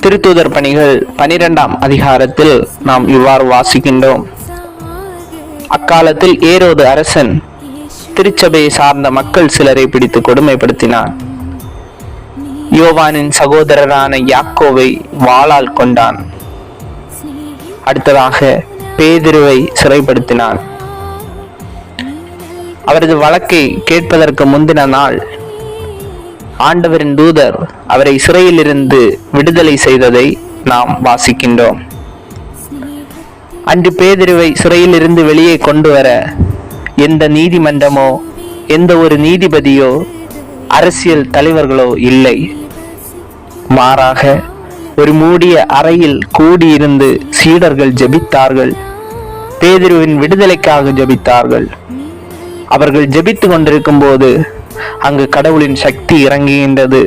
திருத்தூதர் பணிகள் பனிரெண்டாம் அதிகாரத்தில் நாம் இவ்வாறு வாசிக்கின்றோம். அக்காலத்தில் ஏரோது அரசன் திருச்சபையை சார்ந்த மக்கள் சிலரை பிடித்து கொடுமைப்படுத்தினான். யோவானின் சகோதரரான யாக்கோவை வாளால் கொண்டான். அடுத்ததாக பேதிருவை சிறைப்படுத்தினான். அவரது வழக்கை கேட்பதற்கு முந்தின நாள் ஆண்டவரின் தூதர் அவரை சிறையிலிருந்து விடுதலை செய்ததை நாம் வாசிக்கின்றோம். அன்று பேதிருவை சிறையிலிருந்து வெளியே கொண்டு வர எந்த நீதிமன்றமோ எந்த ஒரு நீதிபதியோ அரசியல் தலைவர்களோ இல்லை. மாறாக ஒரு மூடிய அறையில் கூடியிருந்து சீடர்கள் ஜெபித்தார்கள் பேதிருவின் விடுதலைக்காக ஜெபித்தார்கள். அவர்கள் ஜெபித்து கொண்டிருக்கும் போது அங்கு கடவுளின் சக்தி இறங்குகின்றது.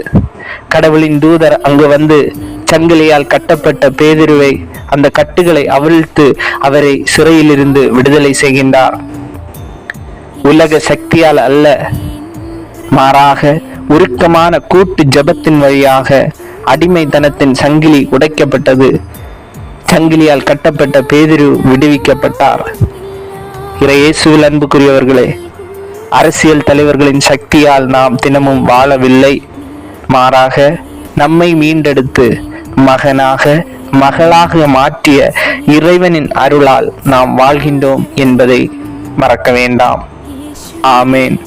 கடவுளின் தூதர் அங்கு வந்து சங்கிலியால் கட்டப்பட்ட பேதிருவை அந்த கட்டுகளை அவிழ்த்து அவரை சிறையிலிருந்து விடுதலை செய்கின்றார். உலக சக்தியால் அல்ல மாறாக உருக்கமான கூட்டு ஜபத்தின் வழியாக அடிமைத்தனத்தின் சங்கிலி உடைக்கப்பட்டது. சங்கிலியால் கட்டப்பட்ட பேதிரு விடுவிக்கப்பட்டார். இறையேசுவில் அன்புக்குரியவர்களே அரசியல் தலைவர்களின் சக்தியால் நாம் தினமும் வாழவில்லை. மாறாக நம்மை மீண்டெடுத்து மகனாக மகளாக மாற்றிய இறைவனின் அருளால் நாம் வாழ்கின்றோம் என்பதை மறக்க வேண்டாம். ஆமேன்.